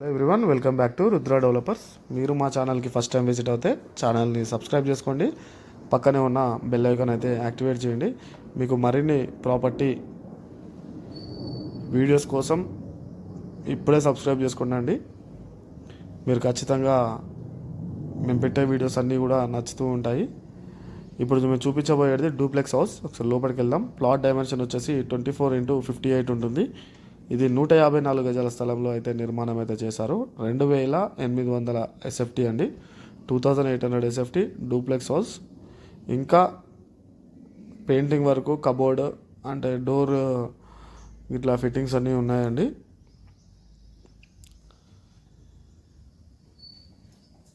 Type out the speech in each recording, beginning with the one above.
Hello everyone welcome back to Rudra developers మీరు మా ఛానల్కి ఫస్ట్ టైం విజిట్ అవుతే ఛానల్ని సబ్స్క్రైబ్ చేసుకోండి. పక్కనే ఉన్న బెల్ ఐకాన్ అయితే యాక్టివేట్ చేయండి. మీకు మరిన్ని ప్రాపర్టీ వీడియోస్ కోసం ఇప్పుడే సబ్స్క్రైబ్ చేసుకోండి మీరు ఖచ్చితంగా మేము పెట్టే వీడియోస్ అన్నీ కూడా నచ్చుతూ ఉంటాయి. ఇప్పుడు మేము చూపించబోయేది డూప్లెక్స్ హౌస్ ఒకసారి లోపలికి వెళ్దాం. ప్లాట్ డైమెన్షన్ వచ్చేసి twenty four into fifty eight ఉంటుంది. ఇది నూట యాభై నాలుగు గజాల స్థలంలో అయితే నిర్మాణం అయితే చేశారు. రెండు వేల ఎనిమిది వందల ఎస్ఎఫ్టీ అండి. Two thousand eight hundred SFT duplex house. ఇంకా పెయింటింగ్ వరకు కబోర్డ్ అంటే డోర్ ఇట్లా ఫిట్టింగ్స్ అన్నీ ఉన్నాయండి.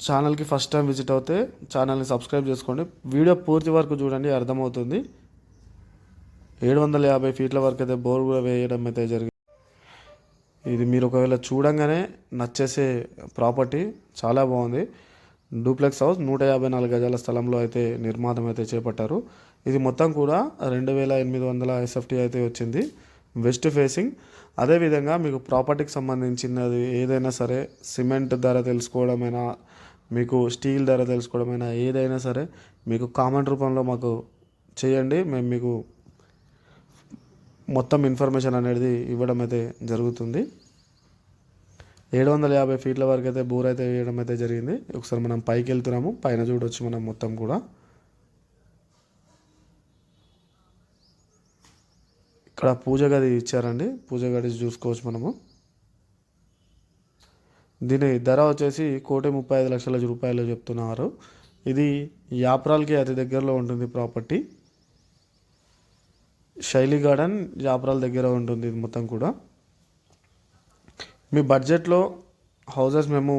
ఛానల్కి ఫస్ట్ టైం విజిట్ అవుతే ఛానల్ని సబ్స్క్రైబ్ చేసుకోండి. వీడియో పూర్తి వరకు చూడండి అర్థమవుతుంది. ఏడు వందల యాభై ఫీట్ల వరకు అయితే బోర్ కూడా వేయడం అయితే జరిగింది. ఇది మీరు ఒకవేళ చూడంగానే నచ్చేసే ప్రాపర్టీ చాలా బాగుంది. డూప్లెక్స్ హౌస్ నూట యాభై నాలుగు గజాల స్థలంలో అయితే నిర్మాణం అయితే చేపట్టారు. ఇది మొత్తం కూడా రెండు వేల ఎనిమిది వందల ఎస్ఎఫ్టీ అయితే వచ్చింది వెస్ట్ ఫేసింగ్. అదేవిధంగా మీకు ప్రాపర్టీకి సంబంధించినది ఏదైనా సరే సిమెంట్ ధర తెలుసుకోవడమైనా మీకు స్టీల్ ధర తెలుసుకోవడమైనా ఏదైనా సరే మీకు కామెంట్ రూపంలో మాకు చేయండి. మేము మీకు మొత్తం ఇన్ఫర్మేషన్ అనేది ఇవ్వడం అయితే జరుగుతుంది. ఏడు వందల యాభై ఫీట్ల వరకు అయితే బోర్ అయితే వేయడం అయితే జరిగింది. ఒకసారి మనం పైకి వెళ్తున్నాము. పైన చూడొచ్చు మనం మొత్తం కూడా. ఇక్కడ పూజ గది ఇచ్చారండి. పూజ గది చూసుకోవచ్చు మనము. దీని ధర వచ్చేసి కోటి ముప్పై ఐదు లక్షల రూపాయలు చెప్తున్నారు. ఇది యాప్రాల్కి అతి దగ్గరలో ఉంటుంది ప్రాపర్టీ. శైలి గార్డెన్ జాపరాల దగ్గర ఉంటుంది ఇది మొత్తం కూడా. మీ బడ్జెట్లో హౌసెస్ మేము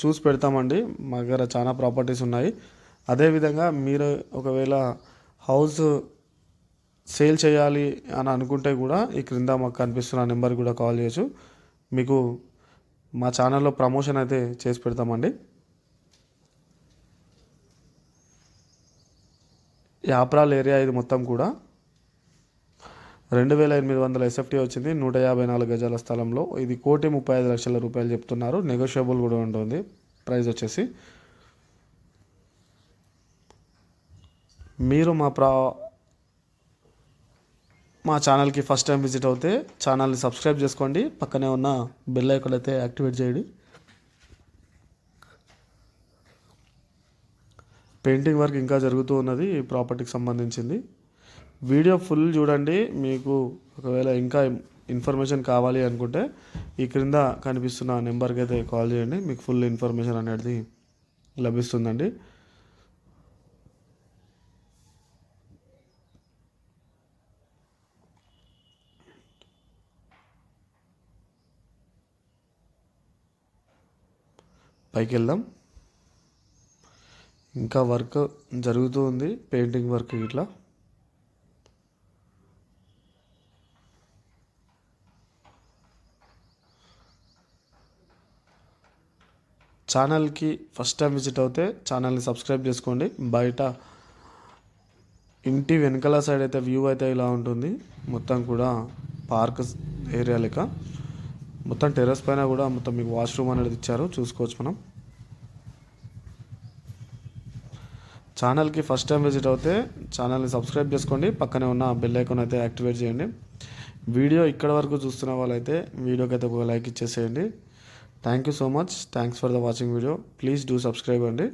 చూసి పెడతామండి. మా దగ్గర చాలా ప్రాపర్టీస్ ఉన్నాయి. అదేవిధంగా మీరు ఒకవేళ హౌస్ సేల్ చేయాలి అని అనుకుంటే కూడా ఈ క్రింద మాకు కనిపిస్తున్న నెంబర్ కూడా కాల్ చేయొచ్చు. మీకు మా ఛానల్లో ప్రమోషన్ అయితే చేసి పెడతామండి. యాప్రాల్ ఏరియా ఇది మొత్తం కూడా. రెండు వేల ఎనిమిది వందల ఎస్ఎఫ్టీ వచ్చింది. నూట యాభై నాలుగు గజాల స్థలంలో. ఇది కోటి ముప్పై ఐదు లక్షల రూపాయలు చెప్తున్నారు. నెగోషియబుల్ కూడా ఉంటుంది. ప్రైస్ వచ్చేసి మీరు మా ప్రా మా ఛానల్కి ఫస్ట్ టైం విజిట్ అవుతే ఛానల్ని సబ్స్క్రైబ్ చేసుకోండి. పక్కనే ఉన్న బెల్ ఐకాన్ అయితే యాక్టివేట్ చేయండి. పెయింటింగ్ వర్క్ ఇంకా జరుగుతూ ఉన్నది. ఈ ప్రాపర్టీకి సంబంధించింది. వీడియో ఫుల్ చూడండి. మీకు ఒకవేళ ఇంకా ఇన్ఫర్మేషన్ కావాలి అనుకుంటే ఈ క్రింద కనిపిస్తున్న నెంబర్కి అయితే కాల్ చేయండి. మీకు ఫుల్ ఇన్ఫర్మేషన్ అనేది లభిస్తుందండి. పైకి వెళ్దాం. ఇంకా వర్క్ జరుగుతూ ఉంది. పెయింటింగ్ వర్క్ ఇట్లా. ఛానల్కి ఫస్ట్ టైం విజిట్ అవుతే ఛానల్ని సబ్స్క్రైబ్ చేసుకోండి. బయట ఇంటి వెనకాల సైడ్ అయితే వ్యూ అయితే ఇలా ఉంటుంది. మొత్తం కూడా పార్క్ ఏరియా లెక్క. మొత్తం టెర్రస్ పైన కూడా మొత్తం మీకు వాష్రూమ్ అనేది ఇచ్చారు. చూసుకోవచ్చు మనం. ఛానల్కి ఫస్ట్ టైం విజిట్ అవుతే ఛానల్ని సబ్స్క్రైబ్ చేసుకోండి. పక్కనే ఉన్న బెల్ ఐకాన్ అయితే యాక్టివేట్ చేయండి. వీడియో ఇక్కడ వరకు చూస్తున్న వాళ్ళైతే వీడియోకి అయితే ఒక లైక్ ఇచ్చేసేయండి. Thank you so much thanks for the watching video please do subscribe అండి.